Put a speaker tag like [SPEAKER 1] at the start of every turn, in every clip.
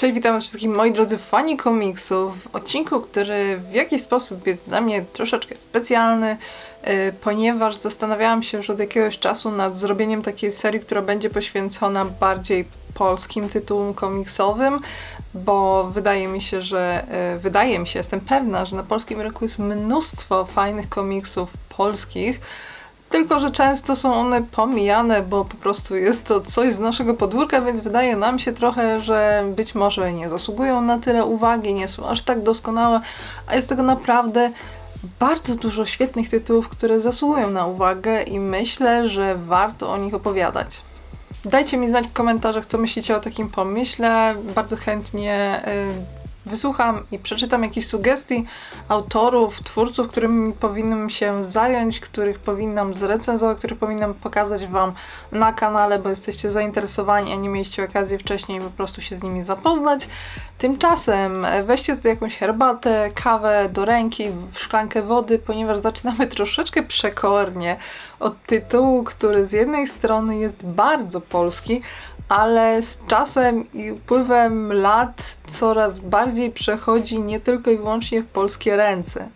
[SPEAKER 1] Cześć, witam wszystkich moi drodzy fani komiksów w odcinku, który w jakiś sposób jest dla mnie troszeczkę specjalny, yy, ponieważ zastanawiałam się już od jakiegoś czasu nad zrobieniem takiej serii, która będzie poświęcona bardziej polskim tytułom komiksowym, bo wydaje mi się, że yy, wydaje mi się, jestem pewna, że na polskim rynku jest mnóstwo fajnych komiksów polskich, tylko, że często są one pomijane, bo po prostu jest to coś z naszego podwórka, więc wydaje nam się trochę, że być może nie zasługują na tyle uwagi, nie są aż tak doskonałe, a jest tego naprawdę bardzo dużo świetnych tytułów, które zasługują na uwagę i myślę, że warto o nich opowiadać. Dajcie mi znać w komentarzach, co myślicie o takim pomyśle. Bardzo chętnie y, wysłucham i przeczytam jakieś sugestii autorów, twórców, którymi powinnam się zająć, których powinnam zrecenzować, których powinnam pokazać Wam na kanale, bo jesteście zainteresowani, a nie mieliście okazji wcześniej po prostu się z nimi zapoznać. Tymczasem weźcie sobie jakąś herbatę, kawę do ręki, szklankę wody, ponieważ zaczynamy troszeczkę przekornie od tytułu, który z jednej strony jest bardzo polski, ale z czasem i upływem lat coraz bardziej przechodzi nie tylko i wyłącznie w polskie ręce.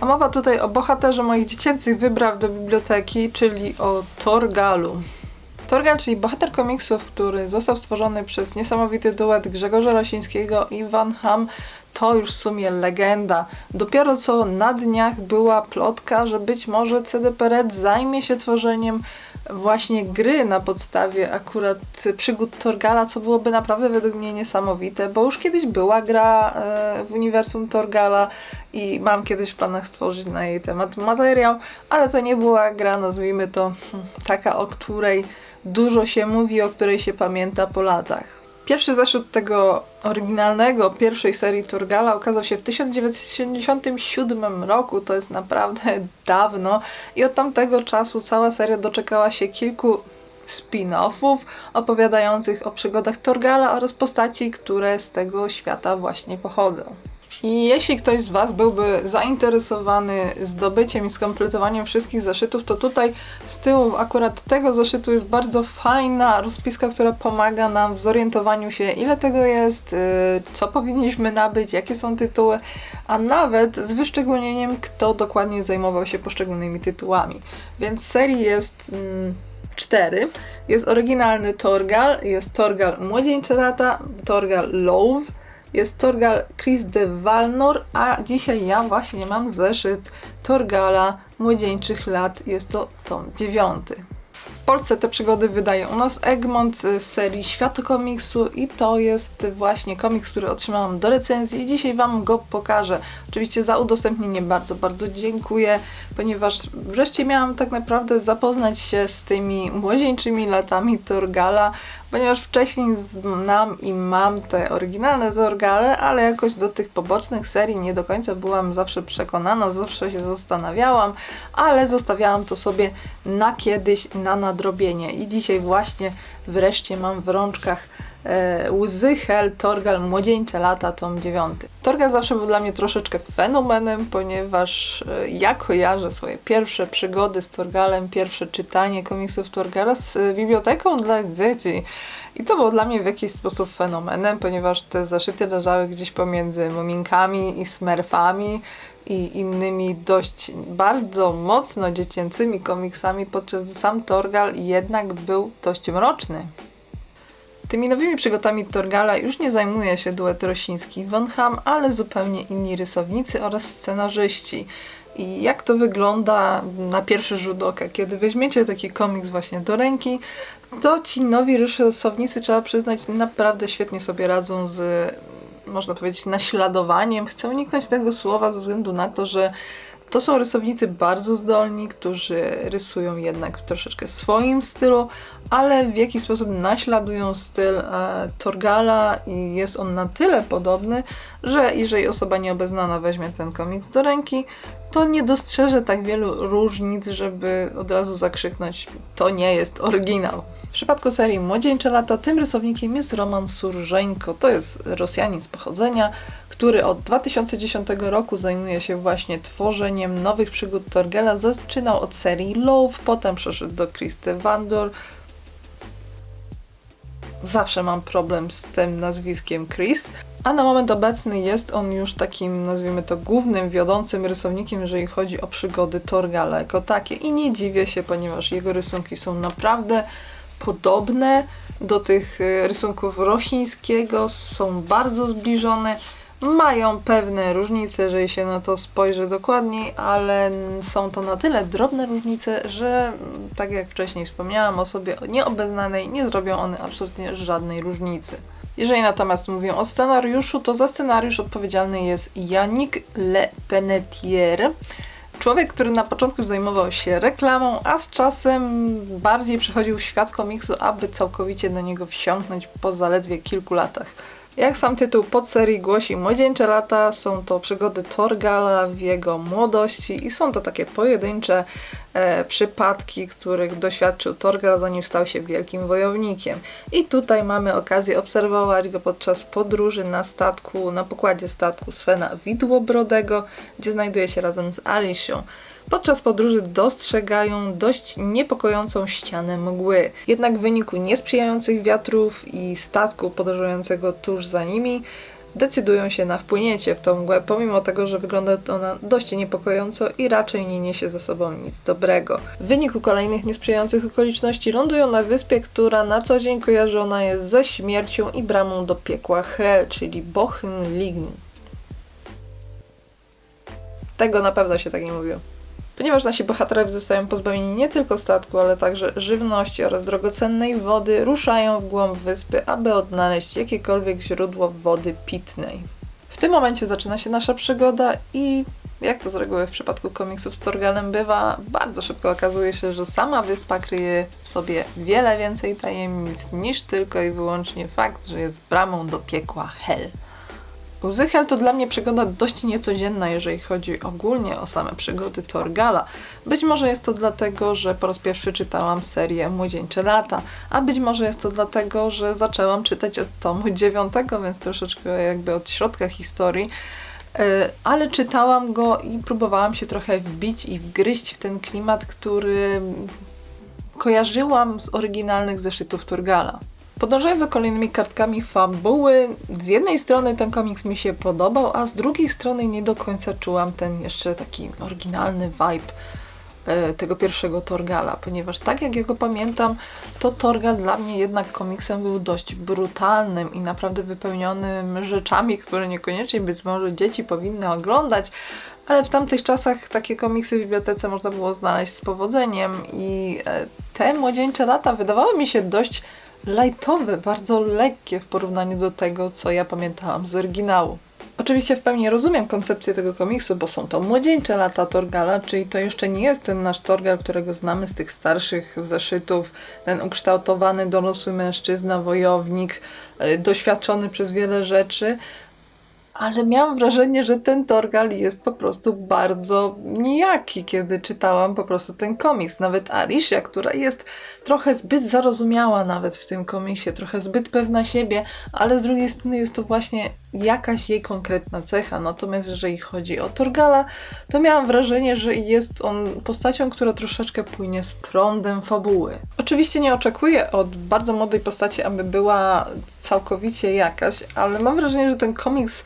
[SPEAKER 1] A mowa tutaj o bohaterze moich dziecięcych wypraw do biblioteki, czyli o Torgalu. Torgal, czyli bohater komiksów, który został stworzony przez niesamowity duet Grzegorza Rosińskiego i Van Ham, to już w sumie legenda. Dopiero co na dniach była plotka, że być może CD Red zajmie się tworzeniem właśnie gry na podstawie akurat przygód Torgala, co byłoby naprawdę według mnie niesamowite, bo już kiedyś była gra e, w uniwersum Torgala i mam kiedyś w planach stworzyć na jej temat materiał, ale to nie była gra, nazwijmy to hmm, taka, o której dużo się mówi, o której się pamięta po latach. Pierwszy zeszyt tego oryginalnego, pierwszej serii Torgala ukazał się w 1977 roku, to jest naprawdę dawno i od tamtego czasu cała seria doczekała się kilku spin-offów opowiadających o przygodach Torgala oraz postaci, które z tego świata właśnie pochodzą. I jeśli ktoś z Was byłby zainteresowany zdobyciem i skompletowaniem wszystkich zeszytów, to tutaj z tyłu akurat tego zeszytu jest bardzo fajna rozpiska, która pomaga nam w zorientowaniu się, ile tego jest, y, co powinniśmy nabyć, jakie są tytuły, a nawet z wyszczególnieniem, kto dokładnie zajmował się poszczególnymi tytułami. Więc serii jest. Mm, cztery. Jest oryginalny Torgal, jest Torgal Młodzieńcze Lata, Torgal Love, jest Torgal Chris de Valnor, a dzisiaj ja właśnie mam zeszyt Torgala Młodzieńczych Lat. Jest to tom dziewiąty. W Polsce te przygody wydaje u nas Egmont z serii Świat komiksu i to jest właśnie komiks, który otrzymałam do recenzji i dzisiaj Wam go pokażę. Oczywiście za udostępnienie bardzo, bardzo dziękuję, ponieważ wreszcie miałam tak naprawdę zapoznać się z tymi młodzieńczymi latami Torgala, ponieważ wcześniej znam i mam te oryginalne Torgale, ale jakoś do tych pobocznych serii nie do końca byłam zawsze przekonana, zawsze się zastanawiałam, ale zostawiałam to sobie na kiedyś, na nadrobienie. I dzisiaj właśnie wreszcie mam w rączkach Łzy Hel Torgal Młodzieńcze lata, tom 9. Torgal zawsze był dla mnie troszeczkę fenomenem, ponieważ e, ja kojarzę swoje pierwsze przygody z Torgalem, pierwsze czytanie komiksów Torgala z e, biblioteką dla dzieci. I to było dla mnie w jakiś sposób fenomenem, ponieważ te zaszyty leżały gdzieś pomiędzy muminkami i smurfami i innymi dość bardzo mocno dziecięcymi komiksami, podczas gdy sam Torgal jednak był dość mroczny. Tymi nowymi przygodami Torgala już nie zajmuje się duet Rosiński Von Ham, ale zupełnie inni rysownicy oraz scenarzyści. I jak to wygląda na pierwszy rzut oka, kiedy weźmiecie taki komiks właśnie do ręki, to ci nowi rysownicy, trzeba przyznać, naprawdę świetnie sobie radzą z można powiedzieć, naśladowaniem. Chcę uniknąć tego słowa ze względu na to, że to są rysownicy bardzo zdolni, którzy rysują jednak w troszeczkę swoim stylu, ale w jakiś sposób naśladują styl e, Torgala i jest on na tyle podobny, że jeżeli osoba nieobeznana weźmie ten komiks do ręki, to nie dostrzeże tak wielu różnic, żeby od razu zakrzyknąć to nie jest oryginał. W przypadku serii Młodzieńcze lata tym rysownikiem jest Roman Surżeńko. To jest Rosjanin z pochodzenia, który od 2010 roku zajmuje się właśnie tworzeniem nowych przygód Torgela. Zaczynał od serii Love, potem przeszedł do Christy Vandor, zawsze mam problem z tym nazwiskiem Chris. A na moment obecny jest on już takim, nazwijmy to, głównym, wiodącym rysownikiem, jeżeli chodzi o przygody Torgala jako takie. I nie dziwię się, ponieważ jego rysunki są naprawdę podobne do tych y, rysunków Rosińskiego, są bardzo zbliżone. Mają pewne różnice, jeżeli się na to spojrzy dokładniej, ale są to na tyle drobne różnice, że tak jak wcześniej wspomniałam, osobie nieobeznanej nie zrobią one absolutnie żadnej różnicy. Jeżeli natomiast mówię o scenariuszu, to za scenariusz odpowiedzialny jest Yannick Le Penetier. Człowiek, który na początku zajmował się reklamą, a z czasem bardziej przechodził świat komiksu, aby całkowicie do niego wsiąknąć po zaledwie kilku latach. Jak sam tytuł podserii głosi, młodzieńcze lata są to przygody Torgala w jego młodości i są to takie pojedyncze e, przypadki, których doświadczył Torgal zanim stał się wielkim wojownikiem. I tutaj mamy okazję obserwować go podczas podróży na statku, na pokładzie statku Svena Widłobrodego, gdzie znajduje się razem z Alicią. Podczas podróży dostrzegają dość niepokojącą ścianę mgły. Jednak w wyniku niesprzyjających wiatrów i statku podróżującego tuż za nimi, decydują się na wpłynięcie w tą mgłę, pomimo tego, że wygląda ona dość niepokojąco i raczej nie niesie ze sobą nic dobrego. W wyniku kolejnych niesprzyjających okoliczności lądują na wyspie, która na co dzień kojarzona jest ze śmiercią i bramą do piekła Hel, czyli Bochyn Lign. Tego na pewno się tak nie mówiło ponieważ nasi bohaterowie zostają pozbawieni nie tylko statku, ale także żywności oraz drogocennej wody, ruszają w głąb wyspy, aby odnaleźć jakiekolwiek źródło wody pitnej. W tym momencie zaczyna się nasza przygoda i jak to z reguły w przypadku komiksów z Torgalem bywa, bardzo szybko okazuje się, że sama wyspa kryje w sobie wiele więcej tajemnic niż tylko i wyłącznie fakt, że jest bramą do piekła Hel. Zychel to dla mnie przygoda dość niecodzienna, jeżeli chodzi ogólnie o same przygody Torgala. Być może jest to dlatego, że po raz pierwszy czytałam serię Młodzieńcze lata, a być może jest to dlatego, że zaczęłam czytać od tomu dziewiątego, więc troszeczkę jakby od środka historii e, ale czytałam go i próbowałam się trochę wbić i wgryźć w ten klimat, który kojarzyłam z oryginalnych zeszytów Torgala. Podążając za kolejnymi kartkami fabuły, z jednej strony ten komiks mi się podobał, a z drugiej strony nie do końca czułam ten jeszcze taki oryginalny vibe e, tego pierwszego Torgala, ponieważ tak jak ja go pamiętam, to Torgal dla mnie jednak komiksem był dość brutalnym i naprawdę wypełnionym rzeczami, które niekoniecznie być może dzieci powinny oglądać, ale w tamtych czasach takie komiksy w bibliotece można było znaleźć z powodzeniem i e, te młodzieńcze lata wydawały mi się dość lightowe, bardzo lekkie w porównaniu do tego, co ja pamiętałam z oryginału. Oczywiście w pełni rozumiem koncepcję tego komiksu, bo są to młodzieńcze lata Torgala, czyli to jeszcze nie jest ten nasz Torgal, którego znamy z tych starszych zeszytów, ten ukształtowany dorosły mężczyzna, wojownik, yy, doświadczony przez wiele rzeczy, ale miałam wrażenie, że ten Torgal jest po prostu bardzo nijaki, kiedy czytałam po prostu ten komiks. Nawet Alicia, która jest trochę zbyt zarozumiała nawet w tym komiksie, trochę zbyt pewna siebie, ale z drugiej strony jest to właśnie jakaś jej konkretna cecha. Natomiast jeżeli chodzi o Torgala, to miałam wrażenie, że jest on postacią, która troszeczkę płynie z prądem fabuły. Oczywiście nie oczekuję od bardzo młodej postaci, aby była całkowicie jakaś, ale mam wrażenie, że ten komiks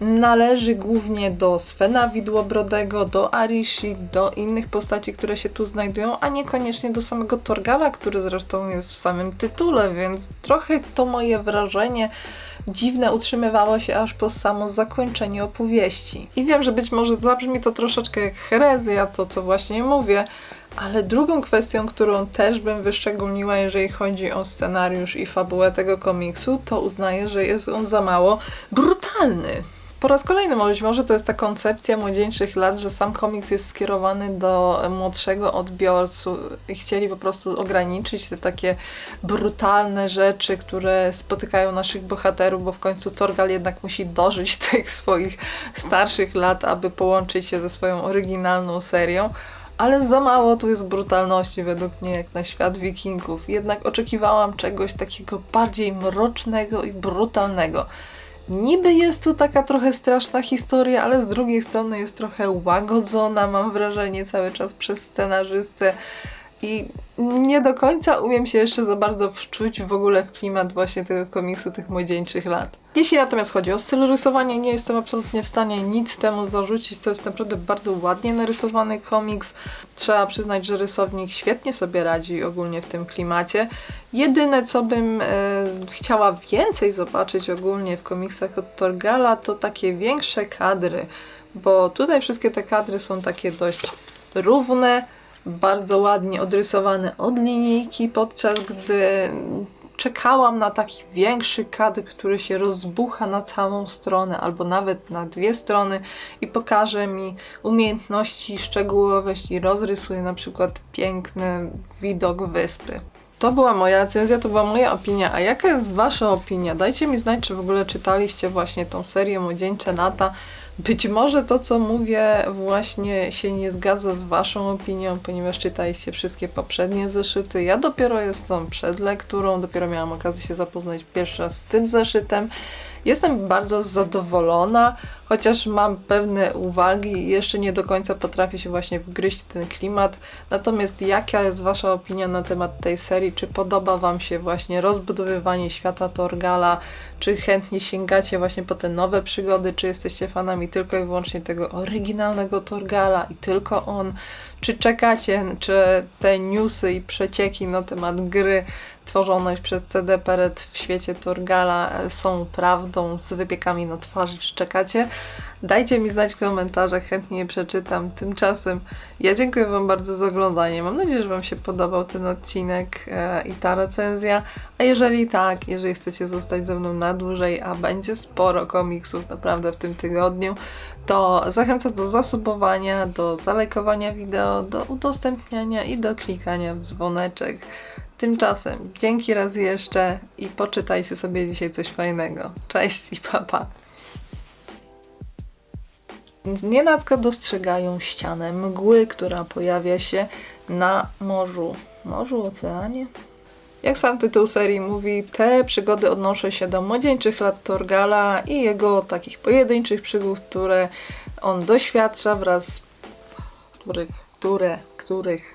[SPEAKER 1] należy głównie do Svena Widłobrodego, do Arishi, do innych postaci, które się tu znajdują, a niekoniecznie do samego Torgala, który zresztą jest w samym tytule, więc trochę to moje wrażenie dziwne utrzymywało się aż po samo zakończenie opowieści. I wiem, że być może zabrzmi to troszeczkę jak herezja, to co właśnie mówię, ale drugą kwestią, którą też bym wyszczególniła, jeżeli chodzi o scenariusz i fabułę tego komiksu, to uznaję, że jest on za mało brutalny. Po raz kolejny być może to jest ta koncepcja młodzieńczych lat, że sam komiks jest skierowany do młodszego odbiorcy i chcieli po prostu ograniczyć te takie brutalne rzeczy, które spotykają naszych bohaterów, bo w końcu Torgal jednak musi dożyć tych swoich starszych lat, aby połączyć się ze swoją oryginalną serią ale za mało tu jest brutalności według mnie jak na świat wikingów. Jednak oczekiwałam czegoś takiego bardziej mrocznego i brutalnego. Niby jest to taka trochę straszna historia, ale z drugiej strony jest trochę łagodzona, mam wrażenie, cały czas przez scenarzystę. I nie do końca umiem się jeszcze za bardzo wczuć w ogóle w klimat właśnie tego komiksu tych młodzieńczych lat. Jeśli natomiast chodzi o styl rysowania, nie jestem absolutnie w stanie nic temu zarzucić. To jest naprawdę bardzo ładnie narysowany komiks. Trzeba przyznać, że rysownik świetnie sobie radzi ogólnie w tym klimacie. Jedyne, co bym e, chciała więcej zobaczyć ogólnie w komiksach od Torgala, to takie większe kadry, bo tutaj wszystkie te kadry są takie dość równe, bardzo ładnie odrysowane od linijki, podczas gdy czekałam na taki większy kadr, który się rozbucha na całą stronę albo nawet na dwie strony i pokaże mi umiejętności, szczegółowość i rozrysuje na przykład piękny widok wyspy. To była moja recenzja, to była moja opinia. A jaka jest Wasza opinia? Dajcie mi znać, czy w ogóle czytaliście właśnie tą serię Młodzieńcze Lata. Być może to, co mówię, właśnie się nie zgadza z Waszą opinią, ponieważ czytaliście wszystkie poprzednie zeszyty. Ja dopiero jestem przed lekturą, dopiero miałam okazję się zapoznać pierwszy raz z tym zeszytem. Jestem bardzo zadowolona, chociaż mam pewne uwagi jeszcze nie do końca potrafię się właśnie wgryźć w ten klimat. Natomiast jaka jest Wasza opinia na temat tej serii? Czy podoba Wam się właśnie rozbudowywanie świata Torgala? Czy chętnie sięgacie właśnie po te nowe przygody? Czy jesteście fanami tylko i wyłącznie tego oryginalnego Torgala i tylko on? Czy czekacie, czy te newsy i przecieki na temat gry tworzonej przez CD Peret w świecie Torgala e, są prawdą z wypiekami na twarzy, czy czekacie? Dajcie mi znać w komentarzach, chętnie je przeczytam. Tymczasem ja dziękuję Wam bardzo za oglądanie. Mam nadzieję, że Wam się podobał ten odcinek e, i ta recenzja. A jeżeli tak, jeżeli chcecie zostać ze mną na dłużej, a będzie sporo komiksów naprawdę w tym tygodniu, to zachęcam do zasubowania, do zalajkowania wideo, do udostępniania i do klikania w dzwoneczek. Tymczasem dzięki raz jeszcze i poczytajcie sobie dzisiaj coś fajnego. Cześć i papa. Pa. Znienacka dostrzegają ścianę mgły, która pojawia się na morzu. Morzu, oceanie? Jak sam tytuł serii mówi, te przygody odnoszą się do młodzieńczych lat Torgala i jego takich pojedynczych przygód, które on doświadcza wraz z których, które, których